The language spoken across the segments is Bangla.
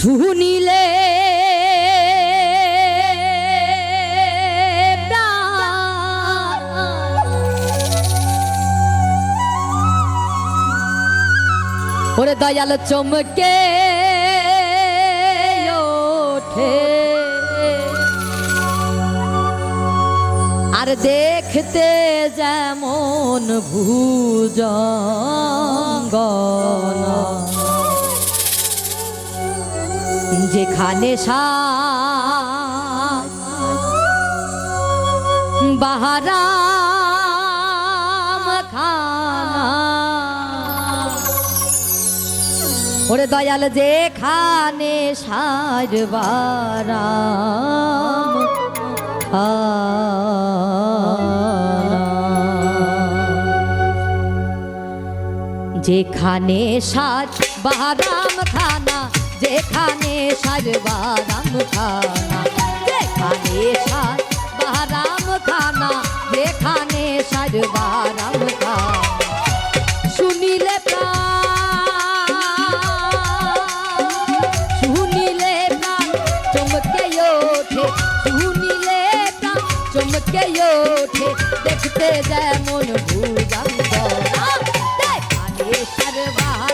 শুনিলে ওরে দয়াল চমকে ওঠে। আর দেখতে যেমন ভুজঙ্গন যেখানে বাহারাম খানা ওরে দয়াল যেখানে সারবারাম যেখানে সাজ বারাম খানা যেখানে সাজ বারাম খানা, যেখানে সাজ বারাম খানা, যেখানে সাজ বারাম খানা। শুনিলে শুনিলে চমকে ওঠে, শুনিলে চমকে ওঠে, দেখতে যেমন ভুজঙ্গ যেখানে সর্বারাম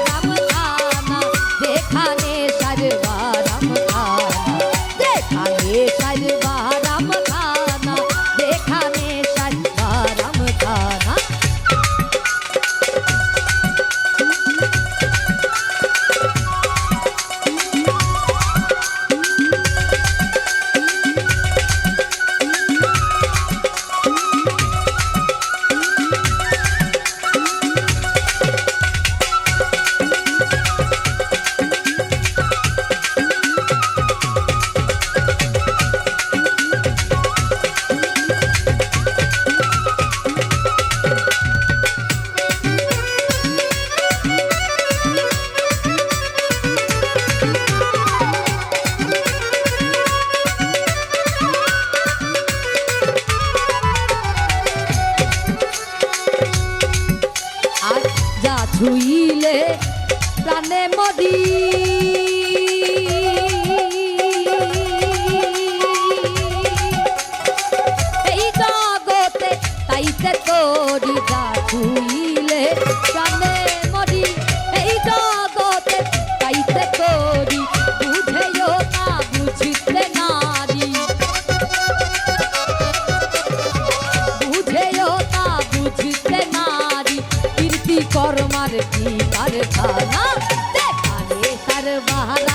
কর্মার কি কারখানা যেখানে সর্বারাম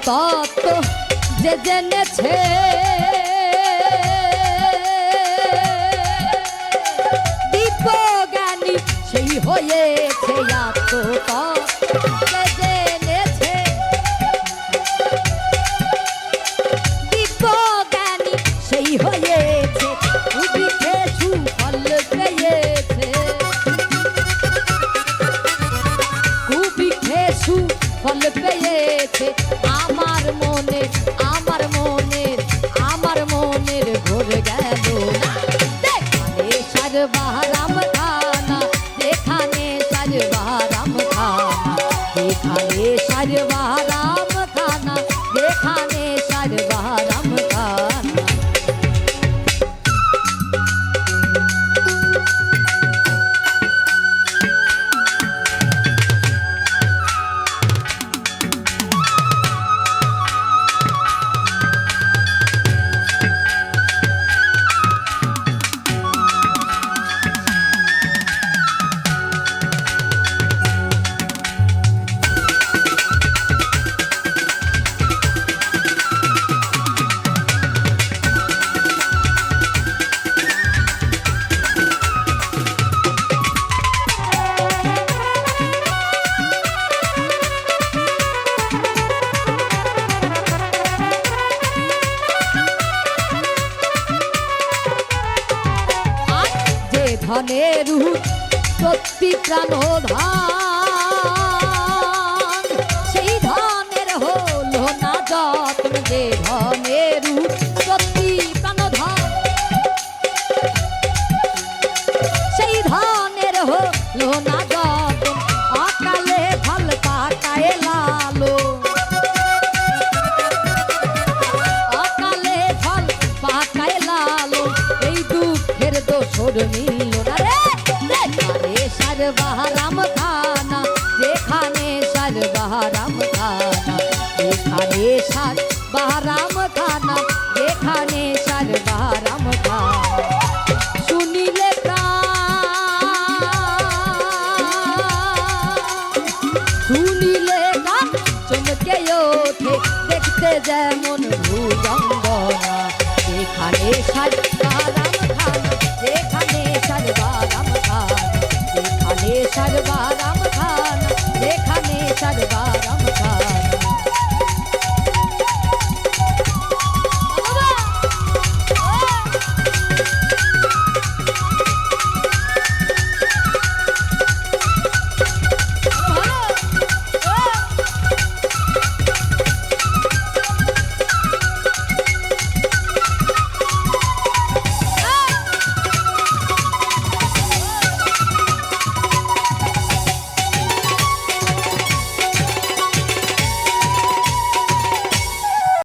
আত্মতত্ত্ব যে জেনেছে। দীপ জ্ঞানী সেই হয়েছে আত্মতত্ত্ব যে সর্বারাম প্রাণ ধা सरबहराम थाना देखा खाना जेखाने सर्वहारम खाना जेखाने सर बहराम खाना जेखाने सर्वहारम खाना দেখতে যেমন ভুজঙ্গনা এখানে সাজ